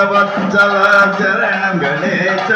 ಭಕ್ತವತ್ಸಲ ಚರಣ ಗಣೇಶ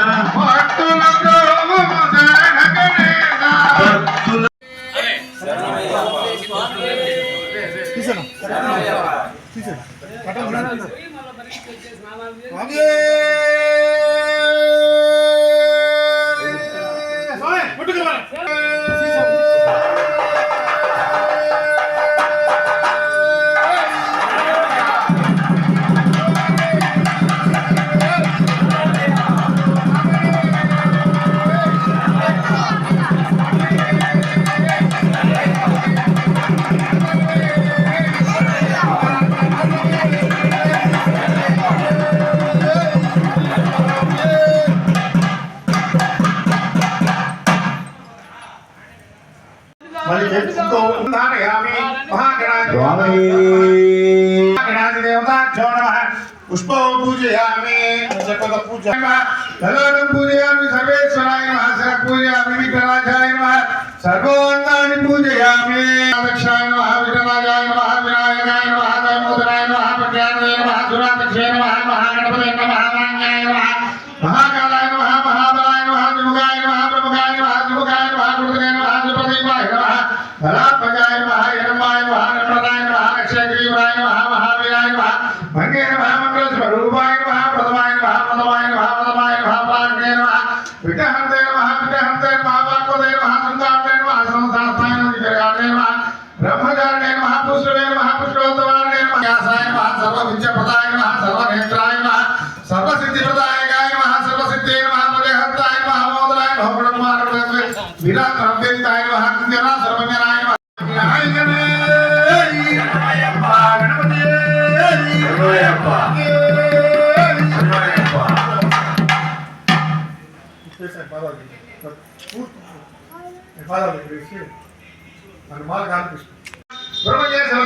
మహాగణాధి స్వామి మహాగణాధిదేవతాభ్యో నమః పుష్పో పూజయామి జపద పూజ తలోడం పూజయామి సర్వేశ్వరాయ నమః సర పూజయామి విఘ్నరాజాయ నమః సర్వోన్నాని పూజయామి దక్షాయ నమః విఘ్నరాజాయ నమః వినాయకాయ నమః దైమోదరాయ నమః ప్రజ్ఞానాయ నమః దురాపక్షే నమః మహాగణపతే నమః వాణ్యాయ నమః మహాకాలాయ నమః మహాబలాయ నమః త్రిముఖాయ నమః ప్రముఖాయ నమః త్రిముఖాయ నమః గురుదే నమః త్రిపదీపాయ నమః బలాత్మకాయ నమః హిరణ్మాయ నమః నమ్రతాయ నమః అక్షయగ్రీవాయ నమః మహావీరాయ నమః భంగే నమః మంగళ స్వరూపాయ నమః ప్రథమాయ నమః ప్రథమాయ నమః ప్రథమాయ నమః ప్రాజ్ఞే నమః విగ్రహంతే నమః విగ్రహంతే నమః వాక్పదే నమః సంతాంతే నమః సంసాస్తాయ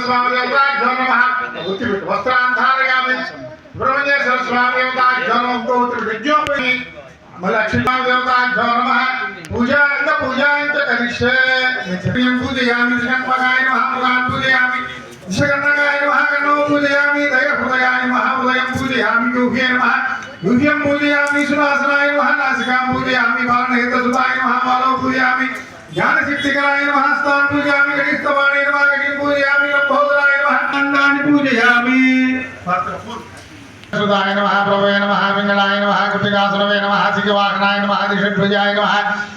స్వామి దేవతాభ్యో నమః ఉత్తిపెట్టు వస్త్రాన్ని బ్రహ్మణ్యేశ్వర స్వామి దేవతాభ్యో నమః ఉత్తిపెట్టు విజ్ఞోపమి మళ్ళీ దేవతాభ్యో నమః పూజాంత పూజాంత కరిష్యే నిత్యం పూజయామి శ్రీమగాయ నమః పూజయామి విశ్వకర్ణగాయ నమః పూజయామి దయ హృదయాయ నమః పూజయామి యూహ్యే యూహ్యం పూజయామి సువాసనాయ పూజయామి పూజయామి జ్ఞానసిద్ధికరాయ నమః స్థాన్ పూజయామి గణిస్తవాణే నమః గణిం పూజయామి లంబోదరాయ నమః అన్నాన్ని పూజయామి సుదాయ నమ ప్రభవే నమ వెంగళాయ నమ కృతికాసురవే నమ సిగవాహనాయ నమ దిషడ్భుజాయ నమ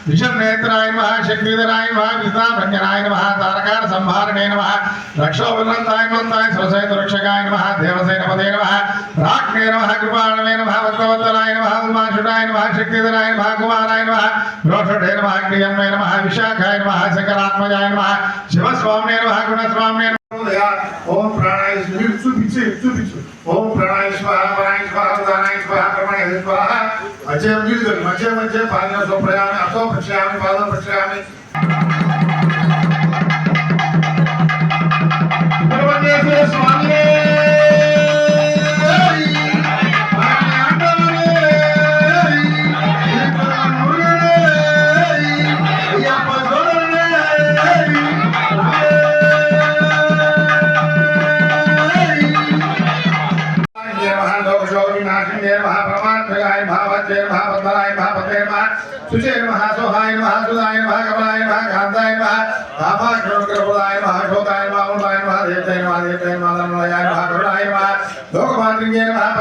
విషన్నేత్రాయ నమ శక్తిధరాయ నమ విష్ణాభంజనాయ నమ తారకార సంహారణే నమ రక్షోభిన్నంతాయ మంతాయ సరసైత రక్షకాయ నమ నమః దేవసేనపదే నమ రాజ్ఞే నమ కృపాణమే నమ భక్తవత్తలాయ నమ ఉమాషుడాయ నమ శక్తిధరాయ నమ కుమారాయ నమ రోషడే నమ క్రియన్వే నమ విశాఖాయ నమ శంకరాత్మజాయ నమ శివస్వామి నమ గుణస్వామి గుణస్వామినే ఓం ప్రాణాయ మీరు చూపించి చూపించు ఓం ప్రాణాయ స్వాహ ప్రాణాయ స్వాహ ప్రాణాయ స్వాహ ప్రమాణాయ స్వాహ. మధ్య మీరు మధ్య మధ్య పాదం సోప్రయామి అసో ప్రక్షయామి పాదం ప్రక్షయామి.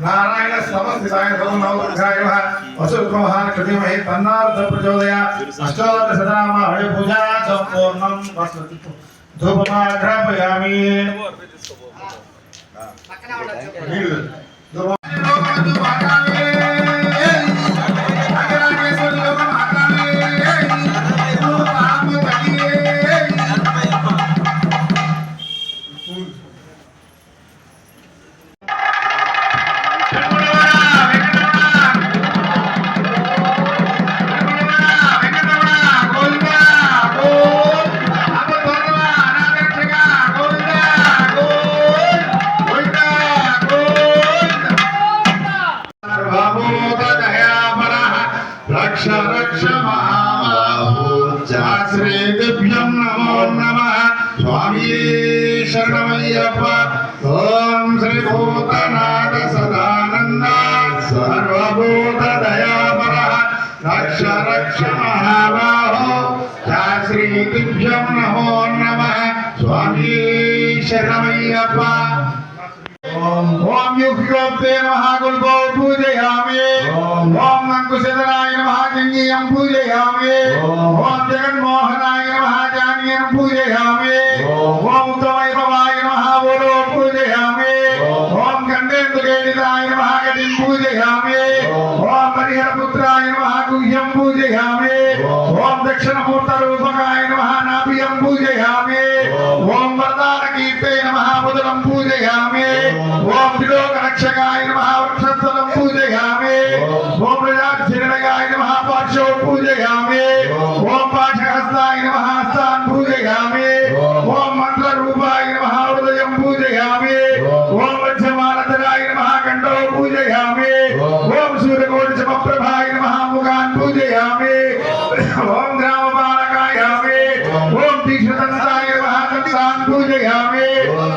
నారాయణ సమస్థితాయ సముద్రాయ మహా వసుమహాన్ కృతిమహి తన్నార్థ ప్రచోదయ అష్టాదశనామ హరి పూజా సంపూర్ణం వసతి. ధూపమాఘ్రాపయామి నీళ్ళు రక్ష రక్ష మహాబాహోజా శ్రీ దిభ్యం నమో నమ స్వామి శరణమయ్యప్ప జానీయం పూజయామి ఓం పూజయామి ఓం ఓం సూర్యకోటి సమప్రభాయ నమః ముఖాన్ పూజయామి ఓం గ్రామపాలకాయామి ఓం తీక్ష్ణదంతాయ నమః దంతాన్ పూజయామి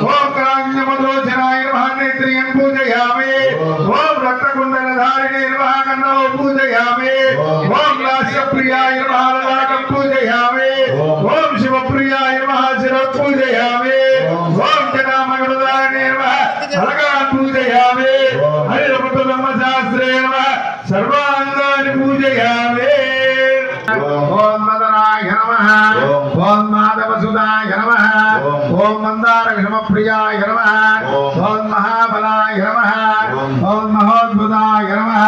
ఓం కరాంజమదోచనాయ నమః నేత్రియం పూజయామి ఓం రక్తకుండలధారిణే నమః కన్నో పూజయామి ఓం లాస్యప్రియాయ నమః లలాటం పూజయామి ఓం శివప్రియాయ నమః శిర ఓం మాధవసుదాయ నమః ఓం మందార విషమప్రియాయ నమః ఓం మహాబలాయ నమః ఓం మహోద్భుతాయ నమః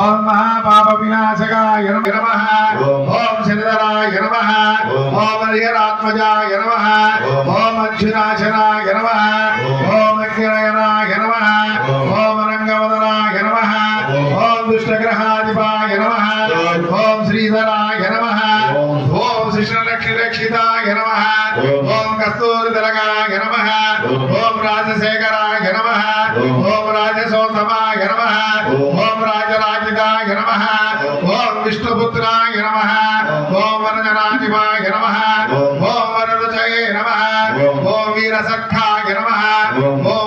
ఓం మహాపాప వినాశకాయ నమః ఓం శనిధరాయ నమః ఓం హరిహరాత్మజాయ నమః ఓం అచ్యునాశనాయ నమః ఓం అగ్నినయనాయ నమః ఓం రంగవదనాయ నమః ఓం దుష్టగ్రహాధిపాయ నమః ఓం శ్రీధరాయ నమః ఓం శిష్ణలక్షిరక్షితాయ నమః ఓం కస్తూరిదలగాయ నమః ఓం రాజశేఖరాయ నమః ఓం రాజసోత్తమాయ నమః ఓం రాజరాజితాయ నమః ఓం విష్ణుపుత్రాయ నమః ఓం వరజనాధిపాయ నమః ఓం వరరుచయే నమః ఓం వీరసఖాయ నమః ఓం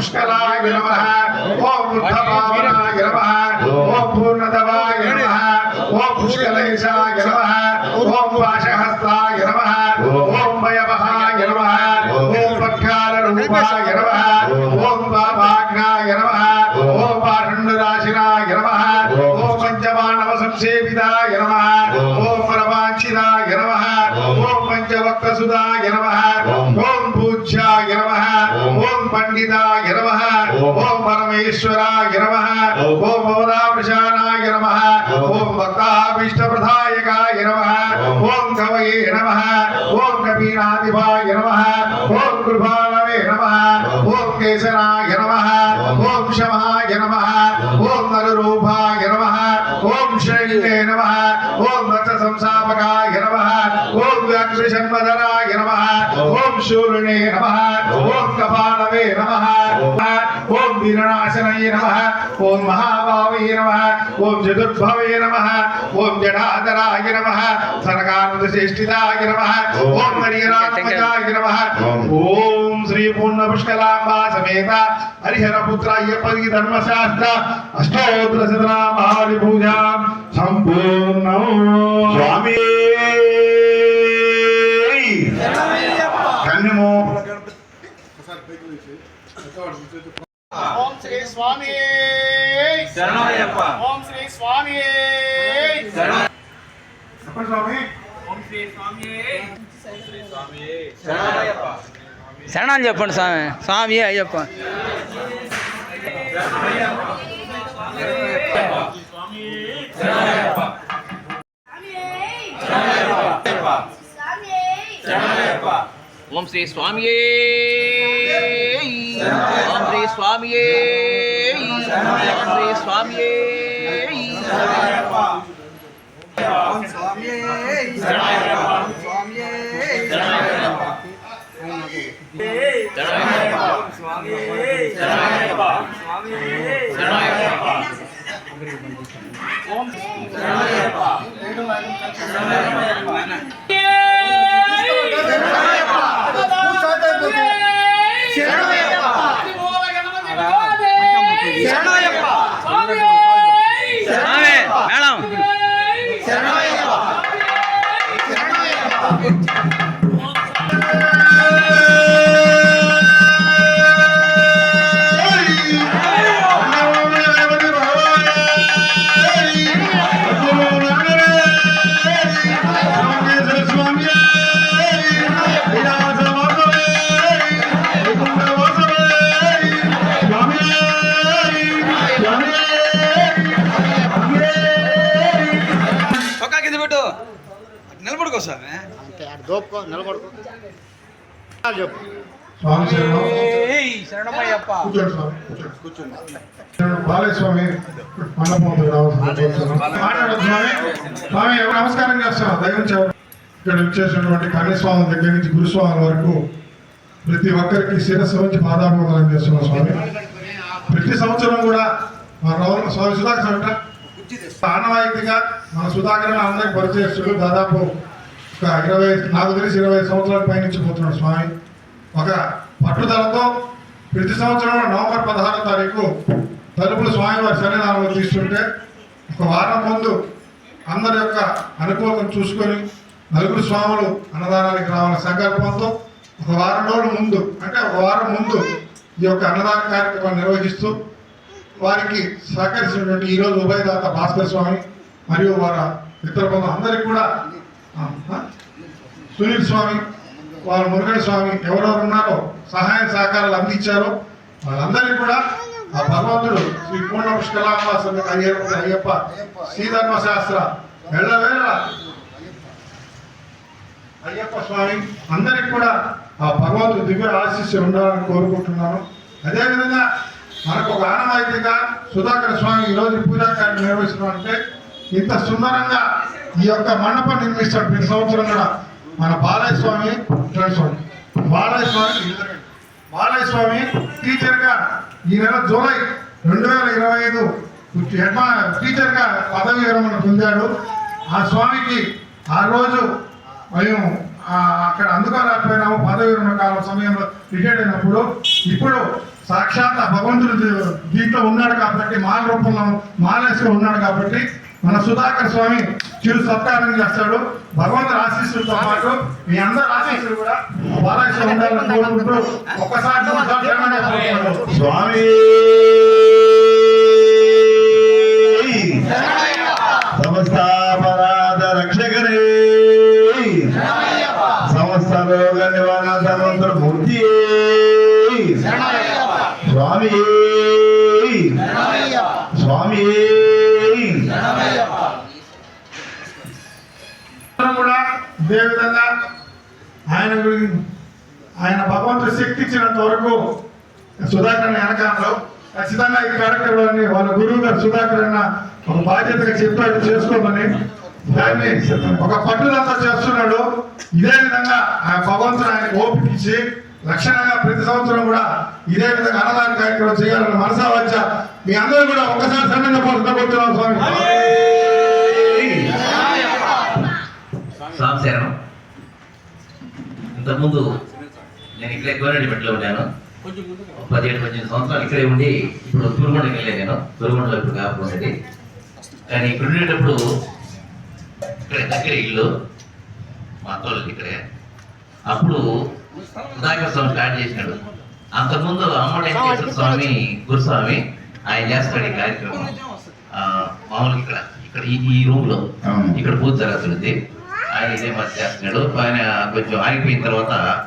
ఓం పుష్కలాయ నమః ఓం బుద్ధపావనాయ నమః ఓం పూర్ణదవాయ నమః ఓం పుష్కలేశాయ నమః ఓం పాశహస్తాయ నమః ఓం భయవహాయ నమః ఓం పట్కాలరూపాయ నమః ఓం పాపాగ్నాయ నమః ఓం పాఠండరాశినాయ నమః ఓం పంచమానవ సంసేవితాయ నమః ఓం పరమాక్షిదాయ నమః ఓం పంచవక్రసుదాయ ఓం పండితాయ నమః ఓం పరమేశ్వరాయ నమః ఓం భవదావృషానాయ నమః ఓం భక్తాభీష్టప్రదాయకాయ నమః ఓం కవయే నమః ఓం కపీనాధిపాయ నమః ఓం కృపాలవే నమః ఓం కేశరాయ నమః ఓం శమాయ నమః ఓం నరరూపాయ నమః ఓం శైలే నమః ఓం రక్త సంస్థాపకాయ నమః ఓం వ్యాఘ్రషణ్మధరాయ నమః ఓం శూరిణే నమః ఓం కపాలవే నమః ఓం వీరనాశనయే నమః ఓం మహాభావే నమః ఓం చతుర్భవే నమః ఓం జడాధరాయ నమః సనకానుశ్రేష్ఠితాయ నమః ఓం హరిహరాత్మజాయ నమః ఓం శ్రీ పూర్ణ పుష్కలాంబా సమేత హరిహర పుత్ర అయ్యప్పది ధర్మశాస్త్ర అష్టోత్తర శతనామావళి పూజ సంపూర్ణం స్వామి కన్యము ఓం శ్రీ స్వామి శరణమయ్యప్ప ఓం శ్రీ స్వామి చెప్పండి స్వామి ఓం శ్రీ స్వామి శరణమయ్యప్ప శరణాలు చెప్పండి స్వామి స్వామి అయ్యప్ప శరణమయ్యప్ప శరణమయ్యప్ప ఓం శ్రీ స్వామి ఓం శ్రీ స్వామి ఓం శ్రీ స్వామి శరణమయ్యప్ప స్వామి. మాట్లాడొద్దు స్వామి. స్వామి ఎవరు నమస్కారం చేస్తున్నాం దైవం చేయాలి ఇక్కడ వచ్చేసినటువంటి కన్యస్వామి దగ్గర నుంచి గురుస్వామి వరకు ప్రతి ఒక్కరికి శిరస్సు నుంచి పాదాభివందనం చేస్తున్నాం స్వామి. ప్రతి సంవత్సరం కూడా మా రావు స్వామి సుధాకర్ స్వామి అంట, ఆనవాయితీగా మన సుధాకర్ అందరికి పరిచయస్తుడు దాదాపు ఒక ఇరవై నాకు తెలిసి ఇరవై సంవత్సరాల పైనుంచి పోతున్నాడు స్వామి. ఒక పట్టుదలతో ప్రతి సంవత్సరం నవంబర్ పదహారో తారీఖు తలుపులు స్వామివారి సన్నిధానంలో తీసుకుంటే ఒక వారం ముందు అందరి యొక్క అనుకూలతను చూసుకొని నలుగురు స్వాములు అన్నదానానికి రావాలని సంకల్పంతో ఒక వారం రోజుల ముందు అంటే ఒక వారం ముందు ఈ యొక్క అన్నదాన కార్యక్రమాన్ని నిర్వహిస్తూ వారికి సహకరిస్తున్నటువంటి ఈరోజు ఉభయదాత భాస్కర్ స్వామి మరియు వారి ఇతర బంధువులు అందరికీ కూడా సునీల్ స్వామి వారు మురుగన్ స్వామి ఎవరెవరు ఉన్నారో సహాయ సహకారాలు అందించారో వాళ్ళందరికీ కూడా ఆ భగవంతుడు శ్రీ పూర్ణ పుష్కలాంబాస అయ్యప్ప అయ్యప్ప శ్రీధర్మ శాస్త్ర వెళ్ళవేళ అయ్యప్ప స్వామి అందరికి కూడా ఆ భగవంతుడు దివ్య ఆశీస్సు ఉండాలని కోరుకుంటున్నాను. అదేవిధంగా మనకు ఒక ఆనవాయితీగా సుధాకర స్వామి ఈరోజు రోజు పూజా కార్యం నిర్వహిస్తున్నాం అంటే ఇంత సుందరంగా ఈ యొక్క మండపం నిర్మిస్తాడు ప్రతి సంవత్సరం కూడా మన బాలయ్య స్వామి స్వామి బాలయ్య స్వామి బాలయ్య స్వామి టీచర్గా ఈ నెల జూలై రెండు వేల ఇరవై ఐదు హెడ్మా టీచర్గా పదవి విరమణ పొందాడు. ఆ స్వామికి ఆ రోజు మేము అక్కడ అందుకోలేకపోయినాము. పదవి విరమణ కాలం సమయంలో రిటైర్డ్ అయినప్పుడు. ఇప్పుడు సాక్షాత్ భగవంతుడు దీంట్లో ఉన్నాడు కాబట్టి మాల రూపంలో మాలేసులో ఉన్నాడు కాబట్టి మన సుధాకర్ స్వామి చిరు సత్కారం చేస్తాడు. భగవంతుడు ఆశీస్సులతో పాటు మీ అందరి ఆశీస్సులు కూడా బాలకృష్ణ ఉండాలని కోరుకుంటూ ఒక్కసారి స్వామి! సమస్తాపరాధ రక్షకరే సమస్త రోగ నివారణ మూర్తి స్వామి! స్వామి! కూడా ఇదే విధంగా ఆయన ఆయన భగవంతుడు శక్తి ఇచ్చినంత వరకు సుధాకర్ వెనకాలలో ఖచ్చితంగా ఈ కార్యక్రమాన్ని వాళ్ళ గురువు గారు సుధాకర్ అన్న ఒక బాధ్యతగా చెప్పాడు చేసుకోమని దాన్ని ఒక పట్టుదలతో చేస్తున్నాడు. ఇదే విధంగా ఆ భగవంతుడు ఆయన ఓపికిచ్చి లక్షణంగా ప్రతి సంవత్సరం కూడా ఇదే విధంగా అన్నదాన కార్యక్రమం చేయాలని మనసా వచ్చా. మీ అందరూ కూడా ఒక్కసారి సన్నగా పోతున్నాం స్వామి. ఇంతకుముందు నేను ఇక్కడే గోరెడ్డిపేటలో ఉన్నాను. పదిహేడు పద్దెనిమిది సంవత్సరాలు ఇక్కడే ఉండి ఇప్పుడు తురుగొండకి వెళ్ళాను నేను. తురుగొండలో ఇప్పుడు కాకపోతే కానీ ఇక్కడ ఉండేటప్పుడు ఇక్కడే దగ్గర ఇల్లు మా అత్తోళ్ళకి ఇక్కడే. అప్పుడు స్వామి స్టార్ట్ చేసినాడు. అంతకుముందు అమ్మ వెంకటేశ్వర స్వామి గురుస్వామి ఆయన చేస్తాడు ఈ కార్యక్రమం. ఆ, మామూలుగా ఇక్కడ ఇక్కడ ఈ- రూమ్లో. ఇక్కడ పూజ జరుగుతుంది. ఆయన ఇదే మరి చేస్తున్నాడు. ఆయన కొంచెం ఆగిపోయిన తర్వాత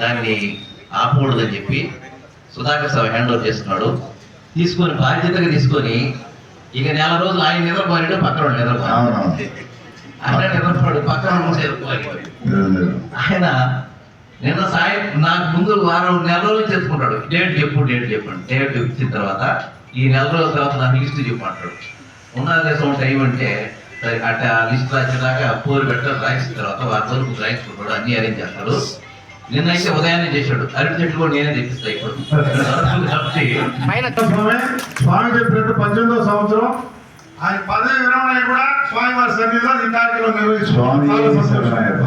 దాన్ని ఆపకూడదని చెప్పి సుధాకర్ స్వామి హ్యాండ్ ఓవర్ చేస్తున్నాడు. తీసుకొని బాధ్యతగా తీసుకొని ఇక నెల రోజులు ఆయన నిద్రపోయాడు పక్కన నిద్రపోయాడు. అట్లా నిద్రపోయాడు పక్కన నిద్రపోయాడు. ఆయన నిన్న సాయం నాకు ముందు వారం నెల రోజులు తెలుసుకుంటాడు డేట్ చెప్పు డేట్ చెప్పండి డేట్ ఇచ్చిన తర్వాత ఈ నెల రోజుల తర్వాత నాకు లిస్ట్ చెప్పమంటాడు ఉన్నది దేశం టైం అంటే సరే అట్లా లిస్ట్ రాసేదాకా పోరు పెట్టాలి రాసిన తర్వాత వారి వరకు రాయించుకుంటాడు అన్ని అరేంజ్ చేస్తాడు. నిన్నైతే ఉదయాన్నే చేశాడు. అరటి చెట్లు కూడా నేనే తెప్పిస్తా ఇప్పుడు. కాబట్టి స్వామి చెప్పినట్టు పద్దెనిమిదో సంవత్సరం ఆయన పదవి విరమణ కూడా స్వామి వారి సన్నిధిలో ఈ కార్యక్రమం శరణయ్యప్ప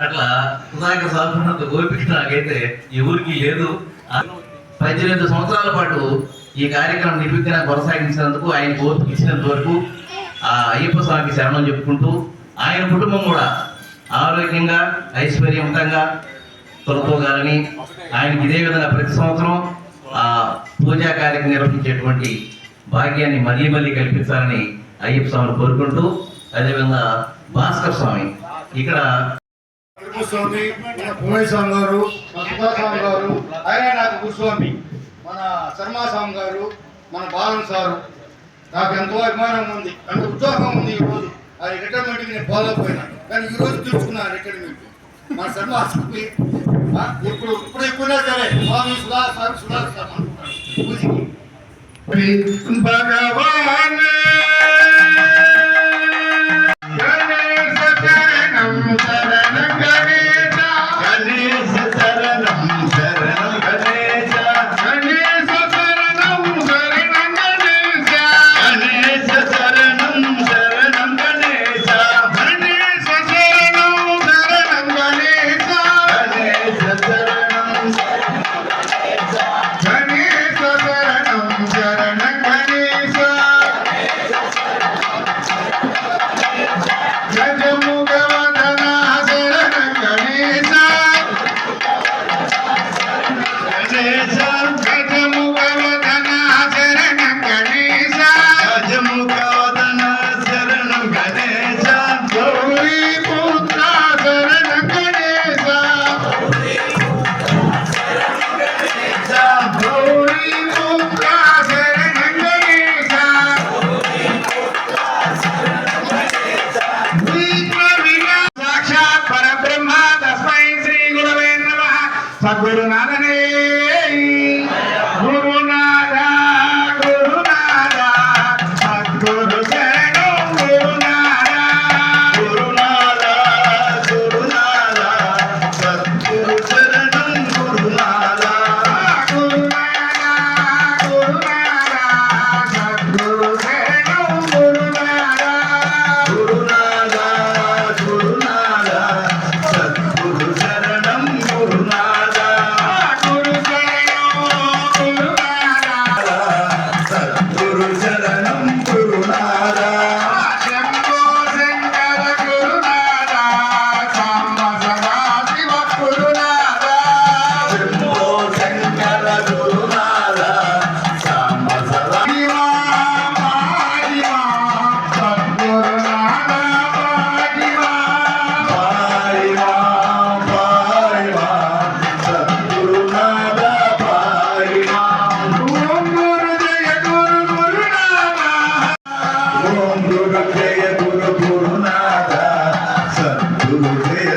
అట్లా సుధాకర్ సాగుతున్నంత ఓపిక నాకైతే ఈ ఊరికి లేదు. పద్దెనిమిది సంవత్సరాల పాటు ఈ కార్యక్రమం నిర్విఘ్న కొనసాగించినందుకు ఆయన ఓపిక ఇచ్చినంత వరకు ఆ అయ్యప్ప స్వామికి శరణం చెప్పుకుంటూ ఆయన కుటుంబం కూడా ఆరోగ్యంగా ఐశ్వర్యవంతంగా తొలతోగాలని ఆయనకి ఇదే విధంగా ప్రతి సంవత్సరం ఆ పూజా కార్యక్రమం నిర్వహించేటువంటి భాగ్యాన్ని మళ్ళీ మళ్ళీ కల్పించాలని అయ్యప్ప స్వామిని కోరుకుంటూ అదేవిధంగా భాస్కర్ స్వామి ఇక్కడ స్వామి మన భువనేశ్వరం గారు మన సుధాస్వామి గారు ఆయన నాకు గురుస్వామి మన శర్మా స్వామి గారు మన బాలన్ సారు. నాకు ఎంతో అభిమానం ఉంది. అంత ఉత్సాహం ఉంది ఈరోజు రోజు. ఆ రిటైర్మెంట్కి నేను పోలేకపోయినా కానీ ఈరోజు రోజు తెలుసుకున్నా రిటైర్మెంట్ మన శర్మా స్వామి ఇప్పుడు ఇప్పుడు ఎక్కువనే సరే స్వామి సుధా స్వామి సుధా స్వామి అంటున్నాడు పూజకి. భగవాన్ Pak Gubernur ada nih ఓం గురు